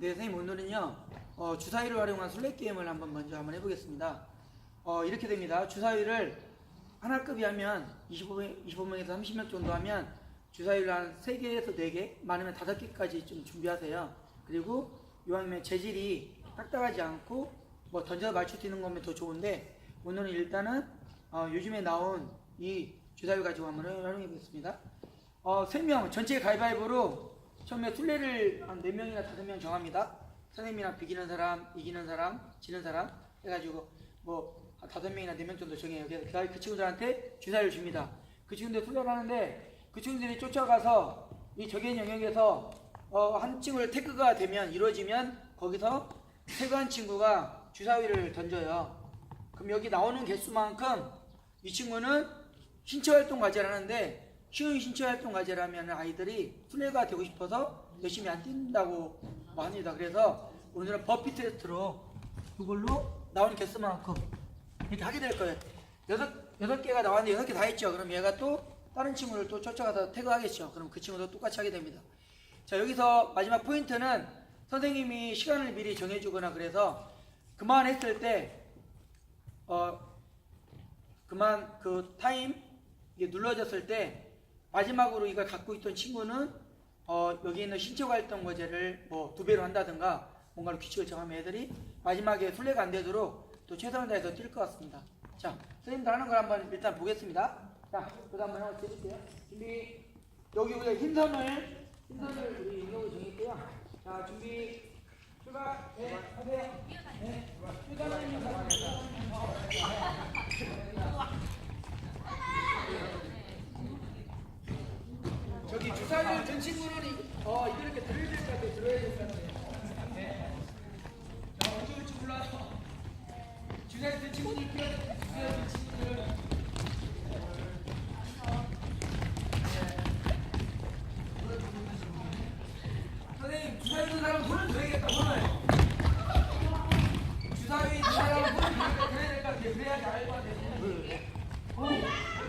네, 선생님 오늘은요 어, 주사위를 활용한 술래 게임을 한번 먼저 한번 해보겠습니다. 어, 이렇게 됩니다. 주사위를 하나급이 하면 25명, 25명에서 30명 정도 하면 주사위를 한 3개에서 4개, 많으면 5개까지 좀 준비하세요. 그리고 이왕이면 재질이 딱딱하지 않고 뭐 던져 맞출 수 있는 거면 더 좋은데 오늘은 일단은 어, 요즘에 나온 이 주사위 가지고 한번 활용해 보겠습니다. 어, 3명 전체 가위바위보로 처음에 술래를 한 4명이나 5명 정합니다. 선생님이랑 비기는 사람, 이기는 사람, 지는 사람 해가지고 뭐한 5명이나 4명 정도 정해요. 그래서 그, 그 친구들한테 주사위를 줍니다. 그 친구들 술래를 하는데 그 친구들이 쫓아가서 이 적의 영역에서 어, 한 친구를 태그가 되면 이루어지면 거기서 태그한 친구가 주사위를 던져요. 그럼 여기 나오는 개수만큼 이 친구는 신체 활동 과제라는데 쉬운 신체 활동 과제라면 아이들이 술래가 되고 싶어서 열심히 안 뛴다고 합니다. 그래서 오늘은 버피 테스트로 이걸로 나오는 개수만큼 이렇게 하게 될 거예요. 여섯 여섯 개가 나왔는데 여섯 개 다 했죠. 그럼 얘가 또 다른 친구를 또 쫓아가서 태그하겠죠. 그럼 그 친구도 똑같이 하게 됩니다. 자 여기서 마지막 포인트는 선생님이 시간을 미리 정해주거나 그래서 그만했을 때 어, 그만 그 타임 이게 눌러졌을 때 마지막으로 이걸 갖고 있던 친구는 어, 여기 있는 신체 활동 과제를 뭐 두 배로 한다든가 뭔가로 규칙을 정하면 애들이 마지막에 술래가 안 되도록 또 최선을 다해서 뛸 것 같습니다. 자, 선생님들 하는 걸 한번 일단 보겠습니다. 자, 그다음 한번 해볼게요. 준비. 여기 우리가 흰 선을 흰 선을 우리 영역을 정했고요. 자, 준비. 출발. 네, 하세요. 네, 출발은 주사를 든 친구는 이- 어 이렇게 될것 같아요. 들어야 될것 같아요. 네. 자 어디 올지 몰라서 주사를 든 친구들 돼. 주사를 든 친구들. 선생님 주사위 든 사람 손을 들어야겠다 손을. 주사위 든 사람 손을 들어야 될것 같아요. 그래야지 알것. 오.